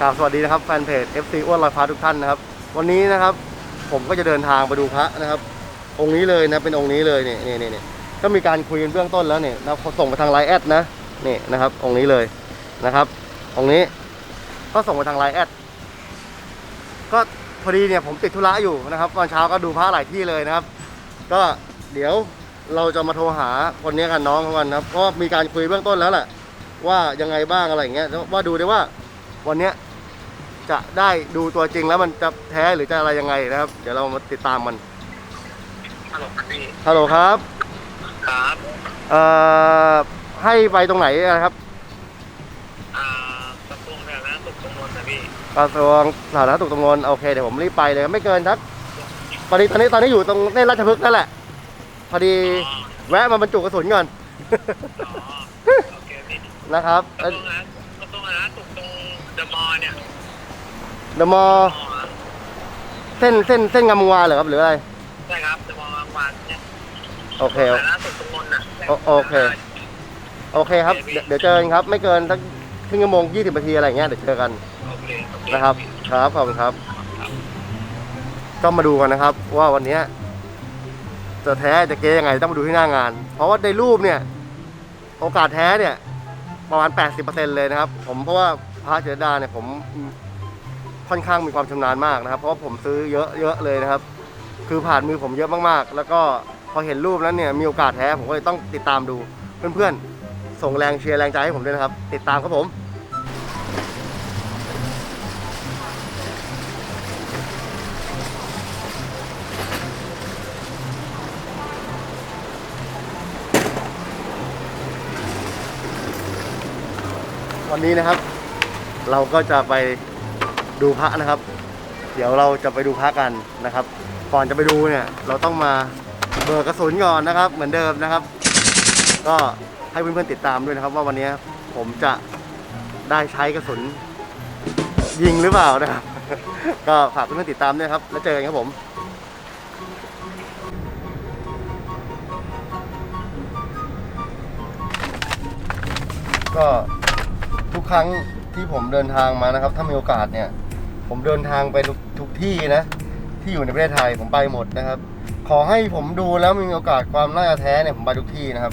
กราบสวัสดีนะครับแฟนเพจ FC อ้วนลอยฟ้าทุกท่านนะครับ วันนี้นะครับผมก็จะเดินทางไปดูพระนะครับ องค์นี้เลยนะเป็นองค์นี้เลยเนี่ยนี่นี่นี่ก็มีการคุยกันเบื้องต้นแล้วเนี่ยนะส่งไปทางไลน์แอดนะนี่นะครับ องค์นี้เลยนะครับ องค์นี้ก็ส่งไปทางไลน์แอดก็พอดีเนี่ยผมติดธุระอยู่นะครับตอนเช้าก็ดูพระหลายที่เลยนะครับ ก็เดี๋ยวเราจะมาโทรหาคนนี้กันน้องเขากันนะครับเพราะมีการคุยเบื้องต้นแล้วแหละว่ายังไงบ้างอะไรอย่างเงี้ยว่าดูได้ว่าวันเนี้ย จะได้ดูตัวจริงแล้วมันจะแท้หรือจะอะไรยังไงนะครับ เดี๋ยวเรามาติดตามมันฮัลโหลครับพี่ฮัลโหลครับครับเอ่อให้ไปตรงไหนนะครับอ่ากระทรวงสาธารณสุขตรงนนท์นะพี่กระทรวงสาธารณสุขตรงนนท์โอเคเดี๋ยวผมรีบไปเลยไม่เกินสักตอนนี้ตอนนี้ตอนนี้อยู่ตรงเส้นราชพฤกษ์นั่นแหละ พอดีอ๋อแวะมาบรรจุกระสุนก่อนอ๋อโอเคพี่นะครับกระทรวงสาธารณกระทรวงสาธารณสุขตรงเดอะมอลล์เนี่ย เดอะมออ๋อเส้นเส้นเส้นงามวงวานเหรอครับหรืออะไร ใช่ครับเดอะมอลล์บางวันเนี่ยโอเคสาธารณสุขตรงนนท์น่ะโอโอเค โอเคครับเดี๋ยวเดี๋ยวเจอกันครับ ไม่เกินสักครึ่งชั่วโมงยี่สิบนาทีอะไรอย่างเงี้ยเดี๋ยวเจอกัน โอเคโอเคนะครับครับขอบคุณครับ ก็มาดูกันนะครับ ว่าวันเนี้ยจะแท้จะเก๊ยังไงต้องมาดูที่หน้างาน เพราะว่าในรูปเนี่ย โอกาสแท้เนี่ย ประมาณ 80%เลยนะครับ ผมเพราะว่าพระเจดาเนี่ยผม ค่อนข้างมีความชำนาญมากนะครับ เพราะว่าผมซื้อเยอะเยอะเลยนะครับ คือผ่านมือผมเยอะมากๆ แล้วก็พอเห็นรูปแล้วเนี่ยมีโอกาสแท้ผมก็เลยต้องติดตามดู เพื่อนๆ ส่งแรงเชียร์แรงใจให้ผมด้วยนะครับ ติดตามครับผมวันนี้นะครับ เราก็จะไป ดูพระนะครับ เดี๋ยวเราจะไปดูพระกันนะครับ ก่อนจะไปดูเนี่ย เราต้องมาเบิกกระสุนก่อนนะครับ เหมือนเดิมนะครับ ก็ให้เพื่อนๆติดตามด้วยนะครับ ว่าวันนี้ผมจะได้ใช้กระสุนยิงหรือเปล่านะครับ ก็ฝากเพื่อนๆติดตามด้วยครับ แล้วเจอกันครับผมก็ทุกครั้งที่ผมเดินทางมานะครับ ถ้ามีโอกาสเนี่ย ผมเดินทางไปทุกที่นะ ที่อยู่ในประเทศไทยผมไปหมดนะครับ ขอให้ผมดูแล้วมีโอกาสความน่าจะแท้เนี่ยผมไปทุกที่นะครับ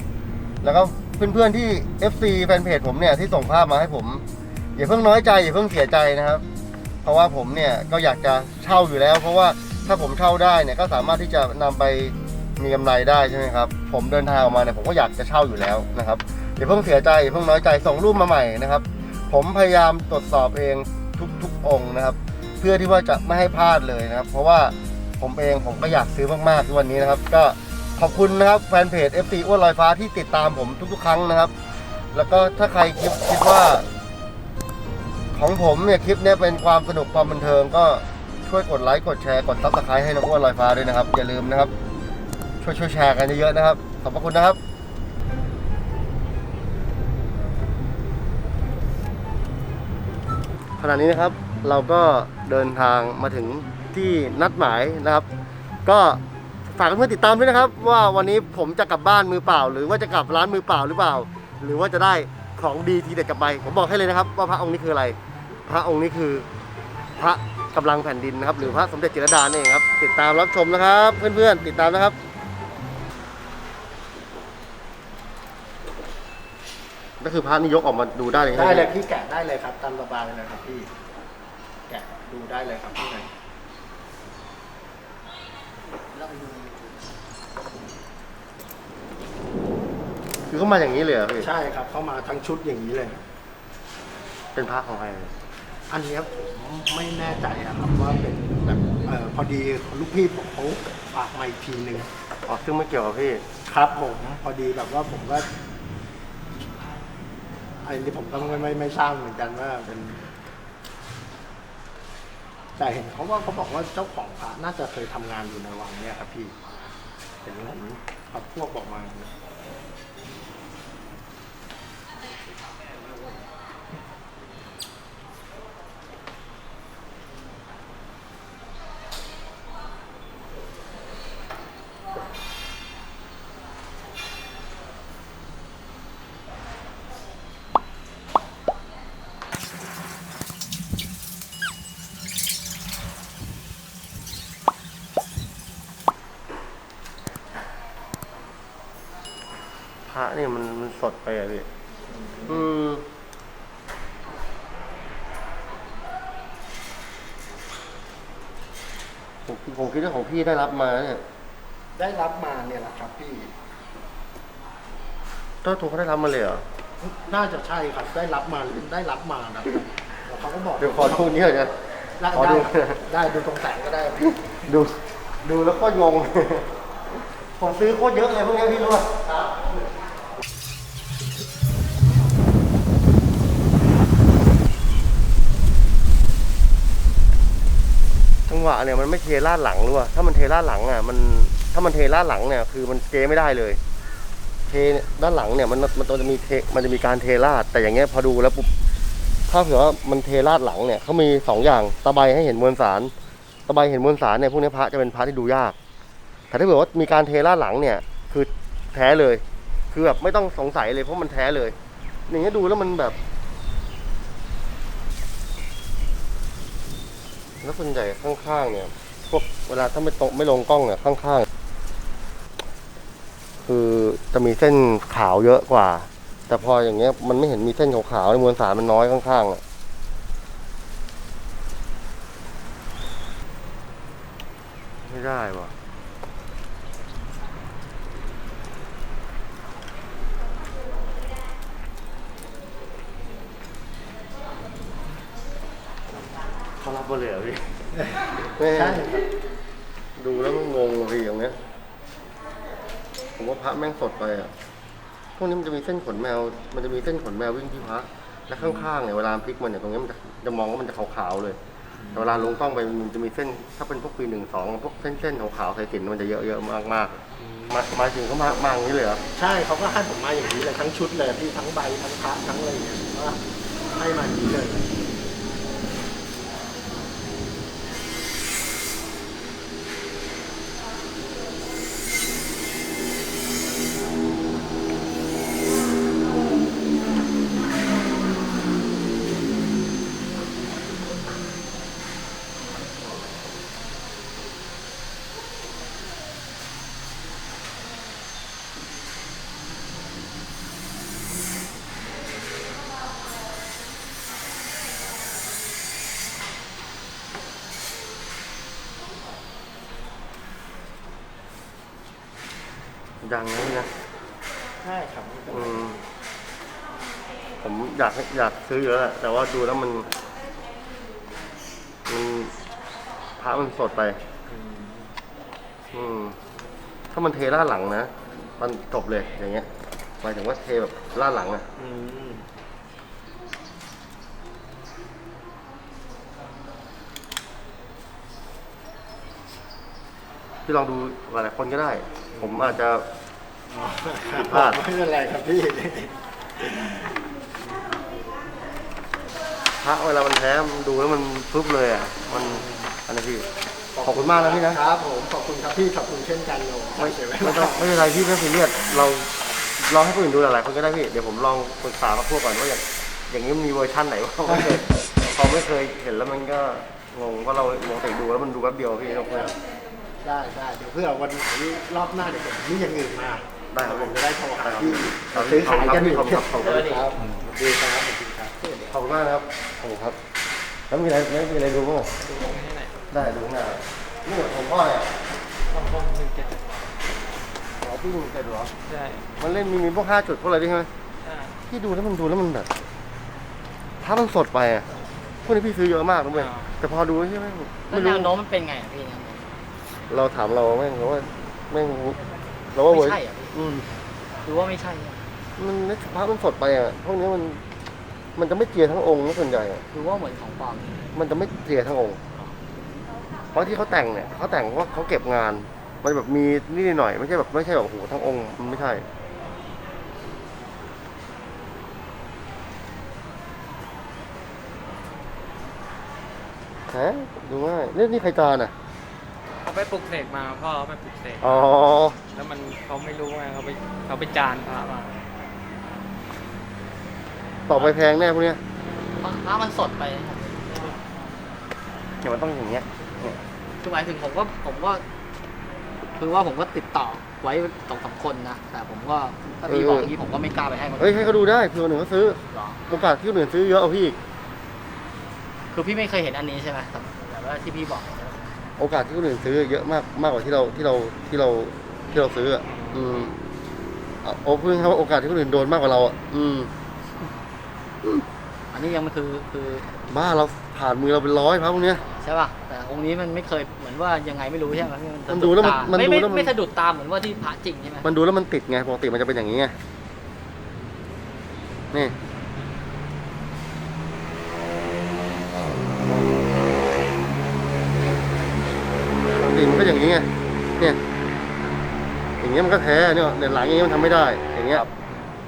แล้วก็เพื่อนๆที่ FC แฟนเพจผมเนี่ยที่ส่งภาพมาให้ผมอย่าเพิ่งน้อยใจอย่าเพิ่งเสียใจนะครับ เพราะว่าผมเนี่ยก็อยากจะเช่าอยู่แล้ว เพราะว่าถ้าผมเช่าได้เนี่ยก็สามารถที่จะนำไปมีกำไรได้ใช่ไหมครับ ผมเดินทางออกมาเนี่ยผมก็อยากจะเช่าอยู่แล้วนะครับอย่าเพิ่งเสียใจอย่าเพิ่งน้อยใจส่งรูปมาใหม่นะครับ ผมพยายามตรวจสอบเองทุกๆองค์นะครับ เพื่อที่ว่าจะไม่ให้พลาดเลยนะครับ เพราะว่าผมเองผมก็อยากซื้อมากๆทุกวันนี้นะครับ ก็ขอบคุณนะครับแฟนเพจ FC อ้วนลอยฟ้าที่ติดตามผมทุกๆ ครั้งนะครับ แล้วก็ถ้าใครคิดคิดว่า ของผมเนี่ยคลิปนี้เป็นความสนุกความบันเทิงก็ช่วยกดไลค์กดแชร์กดซับสไครต์ให้น้องอ้วนลอยฟ้าด้วยนะครับอย่าลืมนะครับ ช่วยช่วยแชร์กันเยอะๆนะครับขอบพระคุณนะครับขณะนี้นะครับ เราก็เดินทางมาถึงที่นัดหมายนะครับ ก็ฝากเพื่อนติดตามด้วยนะครับ ว่าวันนี้ผมจะกลับบ้านมือเปล่า หรือว่าจะกลับร้านมือเปล่าหรือเปล่า หรือว่าจะได้ของดีทีเด็ดกลับไปผมบอกให้เลยนะครับ ว่าพระองค์นี้คืออะไร พระองค์นี้คือพระกำลังแผ่นดินนะครับ หรือพระสมเด็จจิรดานั่เองครับ ติดตามรับชมนะครับ เพื่อนๆติดตามนะครับก็คือพระนี่ยกออกมาดูได้เลยใช่หมได้เลยพี่แกะได้เลยครับตามสบายเลยนะครับพี่ ดูได้เลยครับพี่ไหนคือเขามาอย่างนี้เลยเหรอพี่ใช่ครับ เข้ามาทั้งชุดอย่างนี้เลย เป็นพระของใครอันเนี้ยผมไม่แน่ใจอะครับว่าเป็นแบบเออพอดีลูกพี่ผมเขาฝากมาอีกทีหนึ่งอ๋อซึ่งไม่เกี่ยวกับพี่ ครับผมพอดีแบบว่าผมก็อันนี้ผมก็ไม่ไม่ไม่ทราบเหมือนกันว่าเป็น แต่เห็นเขาว่าเขาบอกว่าเจ้าของพระน่าจะเคยทำงานอยู่ในวังเนี่ยครับพี่เห็นผมพับพวกบอกมา สดไปอะพี่อืมผมผมคิดว่าของพี่ได้รับมาเนี่ยได้รับมาเนี่ยแหละครับพี่ เจ้าตัวเขาได้รับมาเลยเหรอ น่าจะใช่ครับ ได้รับมาได้รับมานะแล้วเขาก็บอกเดี๋ยวขอดูนี่ก่อนนะ ได้ขอดู ได้ได้ดูตรงแต่งก็ได้พี่ดู ดูแล้วโคตรงง ผมซื้อโคตรเยอะเลยพวกนี้พี่รู้ป่ะจังห วะเนี่ยมันไม่เทลาดหลังรู้ป่ะถ้ามันเทลาดหลังอะ มันถ้ามันเทลาดหลังเนี่ย คือมันเจไม่ได้เลย เทด้านหลังเนี่ยมันมันจะมีเทมันจะมีการเทลาดแต่อย่างเงี้ยพอดูแล้วปุ๊บถ้าเผื่อว่ามันเทลาดหลังเนี่ยเขามีสองอย่างตะไบให้เห็นมวลสารตะไบเห็นมวลสารเนี่ยพวกนี้พระจะเป็นพระที่ดูยาก แต่ถ้าเกิดว่ามีการเทล่าดหลังเนี่ย คือแท้เลย คือแบบไม่ต้องสงสัยเลยเพราะมันแท้เลยอย่างเงี้ยดูแล้วมันแบบ แล้วส่วนใหญ่ข้างๆเนี่ย พวกเวลาถ้าไม่ตรงไม่ลงกล้องเนี่ยข้างๆ คือจะมีเส้นขาวเยอะกว่า แต่พออย่างเงี้ย มันไม่เห็นมีเส้นขาวๆในมวลสารมันน้อยข้างๆอะไม่ได้ว่ะ เขารับมาเลยเหรอพี่ แม่ ใช่ครับดูแล้วมันงงอะพี่อย่างเงี้ยผมว่าพระแม่งสดไปอะ พวกนี้มันจะมีเส้นขนแมว มันจะมีเส้นขนแมววิ่งที่พระ และข้างๆเนี่ยเวลาพลิกมันเนี่ยตรงเนี้ยมันจะจะมองว่ามันจะขาวๆเลย แต่เวลาลงกล้องไปมันจะมีเส้น ถ้าเป็นพวกปีหนึ่งสองพวกเส้นๆขาวๆสายสิญจนมันจะเยอะๆมากๆ มามาถึงเขามามาอย่างนี้เลยเหรอใช่เขาก็ให้ผมมาอย่างนี้เลยทั้งชุดเลยพี่ทั้งใบทั้งพระทั้งอะไรอย่างเงี้ยว่าให้มาอย่างนี้เลย ยังนะพี่นะใช่ครับอืมผมอยากให้อยากซื้อเยอะแหละแต่ว่าดูแล้วมันมันพระมันสดไป อืม ถ้ามันเทล่าดหลังนะ มันจบเลยอย่างเงี้ยหมายถึงว่าเทแบบล่าดหลังอะอืมพี่ลองดูหลายๆคนก็ได้ ผมอาจจะอ๋อผิด พลาดไม่เป็นไรครับพี่พระเวลามันแท้มันดูแล้วมันปึ๊บเลยอะ มันอันนี้พี่ ขอบคุณมากนะพี่นะ ครับผม ขอบคุณครับพี่ ขอบคุณเช่นกันโยไม่เสียเวไม่ลาต้องไม่เป็นไรพี่ไม่ซีเรียสเราลองให้คนอื่นดูหลายๆคนก็ได้พี่ เดี๋ยวผมลองปรึกษากับพวกก่อนว่าอย่างอย่างนี้มันมีเวอร์ชั่นไหนบ้างไม่เคยพอไม่เคยเห็นแล้วมันก็งงว่าเราปกติดูแล้วมันดูแป๊บเดียวพี่เราเพื่อได้ได้เดี๋ยวเพื่อวันไหนรอบหน้าเดี๋ยวผมมีอย่างอื่นมา ได้ครับผมจะได้โทรหาได้ครับพี่ครับซื้อขายกันอยู่ขอบคุณครับขอบคุณครับครับดีครับขอบคุณครับขอบคุณมากนะครับขอบคุณครับ แล้วมีอะไรไม่มีอะไรดูบ้างได้ดูข้างหน้านี่เหมือนของพ่อเนี่ยของผมหนึ่งเจ็ดอ๋อพี่มึงเคยดูเหรอใช่มันเล่นมีมีพวกห้าจุดพวกอะไรด้วยใช่ไหมใช่พี่ดูแล้วมันดูแล้วมันแบบ ถ้ามันสดไปอะพวกนี้พี่ซื้อเยอะมากนะเว้ยแต่พอดูใช่ไหมแล้ไม่วแนรู้วโน้มมันเป็นไงอะพี่แนวโน้มเราถามเราแม่งเราว่าแม่งเราว่าไม่เว้ยใช่เหร อพี่อืมหรือว่าไม่ใช่อะมันไม่พระมันสดไปอะพวกนี้มัน มันจะไม่เจียทั้งองค์นะส่วนใหญ่อะหรือว่าเหมือนของปลอมมันจะไม่เจียทั้งองค์เพราะที่เขาแต่งเนี่ยเขาแต่งเพราะว่าเขาเก็บงาน มันแบบมีนี่หน่อยไม่ใช่แบบไม่ใช่แบบโอ้โหทั้งองค์มันไม่ใช่ ฮะดูง่ายเรื่องนี้ใครจานอะเขา ไปปลุกเสกมาพ่อเขาไปปลุกเสกอ๋อ แล้วมันเขาไม่รู้ไงเขาไปเขาไปจานพระมาต่อไปแพงแน่พวกเนี้ยพระมันสดไปเดี๋ยวมันต้องอย่างเงี้ยคือหมายถึงผมก็ผมก็คือว่าผมก็ติดต่อไว้สองสามคนนะ แต่ผมก็ถ้าพี่บอกอย่างนี้ผมก็ไม่กล้าไปให้คนเฮ้ยให้เขาดูได้เพื่อคนอื่นเขาซื้อหรอ โอกาสที่คนอื่นซื้อเยอะเอาพี่อีก คือพี่ไม่เคยเห็นอันนี้ใช่ไหมแต่แต่ว่าที่พี่บอกใช่ไหม โอกาสที่คนอื่นซื้อเยอะมากมากกว่าที่เราที่เราที่เราที่เราซื้ออะอืมเอาโอ้พูดง่ายๆว่าโอกาสที่คนอื่นโดนมากกว่าเราอะอืม อันนี้ยังมันคือคือบ้าเราผ่านมือเราเป็นร้อยพระพวกเนี้ย ใช่ป่ะแต่องค์นี้มันไม่เคยเหมือนว่ายังไงไม่รู้ใช่ไหมมันดูแล้วมันสะมันตาดูไม่แล้วมันไม่ไม่สะดุดตาเหมือนว่าที่พระจริงใช่ไหมมันดูแล้วมันติดไงปกติมันจะเป็นอย่างนี้ไงนี่ปกติมันก็อย่างนี้ไง เนี่ย อย่างเงี้ยมันก็แท้เนี่ยเนี่ยหลังอย่างเงี้ยมันทำไม่ได้ อย่างเงี้ย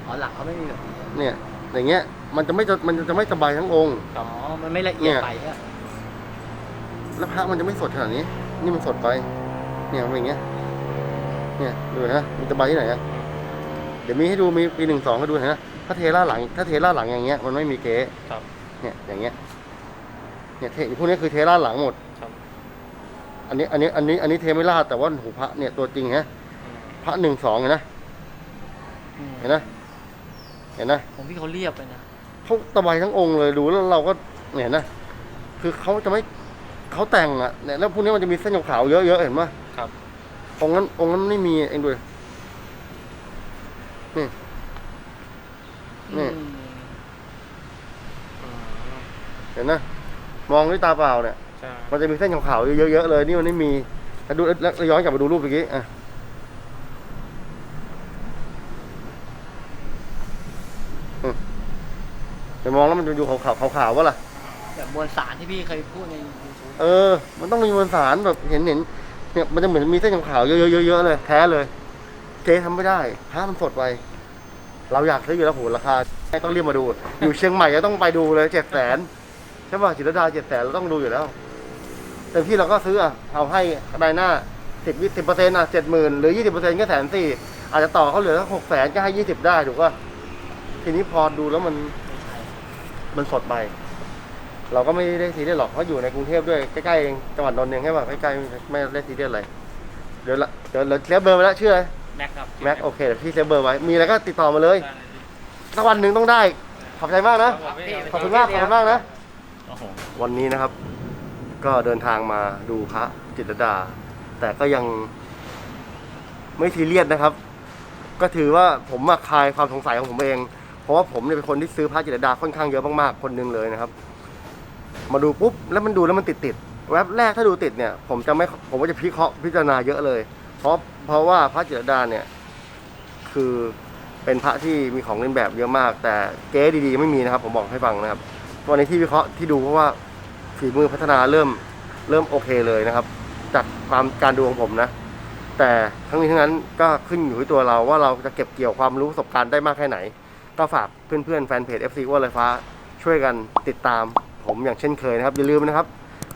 อ๋อหลังเขาไม่มีแบบนี้เนี่ย อย่างเงี้ย มันจะไม่จะมันจะไม่สบายทั้งองค์ อ๋อ มันไม่ละเอียดไปอะแล้วพระมันจะไม่สดขนาดนี้ นี่มันสดไป เนี่ยมันเป็นอย่างเงี้ย เนี่ยดูนะมันจะใบที่ไหนอะเดี๋ยวมีให้ดูมีปีหนึ่งสองให้ดูนะถ้าเทล่าหลัง ถ้าเทล่าหลังอย่างเงี้ย มันไม่มีเก๊ครับเนี่ยอย่างเงี้ย เนี่ยเทพวกนี้คือเทล่าหลังหมดครับ อันนี้ อันนี้ อันนี้ อันนี้เทไม่ล่าดแต่ว่าหูพระเนี่ยตัวจริงฮะพระหนึ่งสองเห็นนะอืมเห็นนะ เห็นนะผมพี่เขาเรียบไปนะเขาตะไบทั้งองค์เลยดูแล้วเราก็เนี่ยนะ คือเขาจะไม่เขาแต่งอะเนี่ยแล้วพวกนี้มันจะมีเส้นขาวๆเยอะๆเห็นปะครับ องค์นั้นองค์นั้นไม่มีเองด้วยนี่นี่อืมอืมเห็นนะมองด้วยตาเปล่าเนี่ย ใช่มันจะมีเส้นขาวๆเยอะๆเลย นี่มันไม่มีแล้วดูแล้วแล้วย้อนกลับไปดูรูปเมื่อกี้อะอืมไปมองแล้วมันจะดูขาวๆขาวๆวะล่ะแบบมวลสารที่พี่เคยพูดใน YouTube เออ มันต้องมีมวลสารแบบเห็นเห็นเนี่ยมันจะเหมือนมีเส้นขาวๆเยอะๆเยอะๆเลยแท้เลยเจ๊ทำไม่ได้ผ้ามันสดไป เราอยากซื้ออยู่แล้วโหราคาต้องรีบมาดู อยู่เชียงใหม่ก็ต้องไปดูเลยเจ็ดแสนใช่ป่ะจิตรดาเจ็ดแสนเราต้องดูอยู่แล้ว เต็มที่เราก็ซื้ออะเอาให้ในหน้าสิบยี่สิบเปอร์เซ็นต์อะเจ็ดหมื่นหรือยี่สิบเปอร์เซ็นต์ก็แสนสี่อาจจะต่อเขาเหลือหกแสนก็ให้ยี่สิบได้ถูกป่ะทีนี้พอดูแล้วมันมันสดไป เราก็ไม่ได้ซีเรียสหรอกเพราะอยู่ในกรุงเทพด้วยใกล้ๆเองจังหวัดนนท์เองใช่ป่ะใกล้ๆไม่ได้ซีเรียสอะไรเดี๋ยวละเดี๋ยวเราเซฟเบอร์ไปแล้วชื่ออะไรแม็กครับแม็กโอเคเดี๋ยวพี่เซฟเบอร์ไว้มีอะไรก็ติดต่อมาเลยได้สักวันหนึ่งต้องได้ ขอบใจมากนะครับพี่ขอบคุณมากขอบคุณมากนะโอ้โหวันนี้นะครับ ก็เดินทางมาดูพระจิตรดา แต่ก็ยังไม่ซีเรียสนะครับ ก็ถือว่าผมมาคลายความสงสัยของผมเอง เพราะว่าผมเนี่ยเป็นคนที่ซื้อพระจิตรดาค่อนข้างเยอะมากๆคนหนึ่งเลยนะครับ มาดูปุ๊บแล้วมันดูแล้วมันติดติดแวบแรกถ้าดูติดเนี่ย ผมจะไม่ผมก็จะพิเคราะห์พิจารณาเยอะเลย เพราะเพราะว่าพระจิตรดาเนี่ยคือเป็นพระที่มีของเล่นแบบเยอะมาก แต่เก๊ดีๆ ไม่มีนะครับ ผมบอกให้ฟังนะครับ วันนี้ที่วิเคราะห์ที่ดูเพราะว่า ฝีมือพัฒนาเริ่มเริ่มโอเคเลยนะครับ จากความการดูของผมนะ แต่ทั้งนี้ทั้งนั้นก็ขึ้นอยู่ที่ตัวเราว่าเราจะเก็บเกี่ยวความรู้ประสบการณ์ได้มากแค่ไหน ก็ฝากเพื่อนๆแฟนเพจ FC อ้วนลอยฟ้าช่วยกันติดตามผมอย่างเช่นเคยนะครับ อย่าลืมนะครับ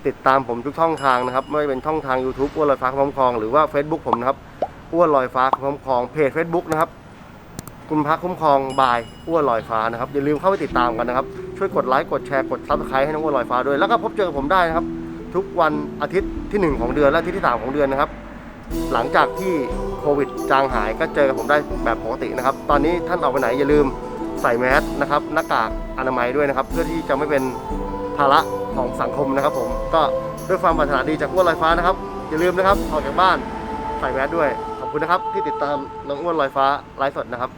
ติดตามผมทุกช่องทางนะครับ ไม่ว่าจะเป็นช่องทาง YouTube อ้วนลอยฟ้าพร้อมคลองหรือว่า Facebook ผมนะครับอ้วนลอยฟ้าพร้อมคลองเพจ Facebook นะครับ คุณพระคุ้มครองบายอ้วนลอยฟ้านะครับอย่าลืมเข้าไปติดตามกันนะครับ ช่วยกดไลค์กดแชร์กดซับสไครต์ให้น้องอ้วนลอยฟ้าด้วย แล้วก็พบเจอกับผมได้นะครับ ทุกวันอาทิตย์ที่ 1 ของเดือนและอาทิตย์ที่ 3 ของเดือนนะครับ หลังจากที่โควิดจางหายก็เจอกับผมได้แบบปกตินะครับ ตอนนี้ท่านออกไปไหนอย่าลืมใส่แมสนะครับหน้ากากอนามัยด้วยนะครับ เพื่อที่จะไม่เป็นภาระของสังคมนะครับ ผมก็ด้วยความปรารถนาดีจากอ้วนลอยฟ้านะครับ อย่าลืมนะครับออกจากบ้านใส่แมสด้วยขอบคุณนะครับที่ติดตามน้องอ้วนลอยฟ้าไลฟ์สดนะครับ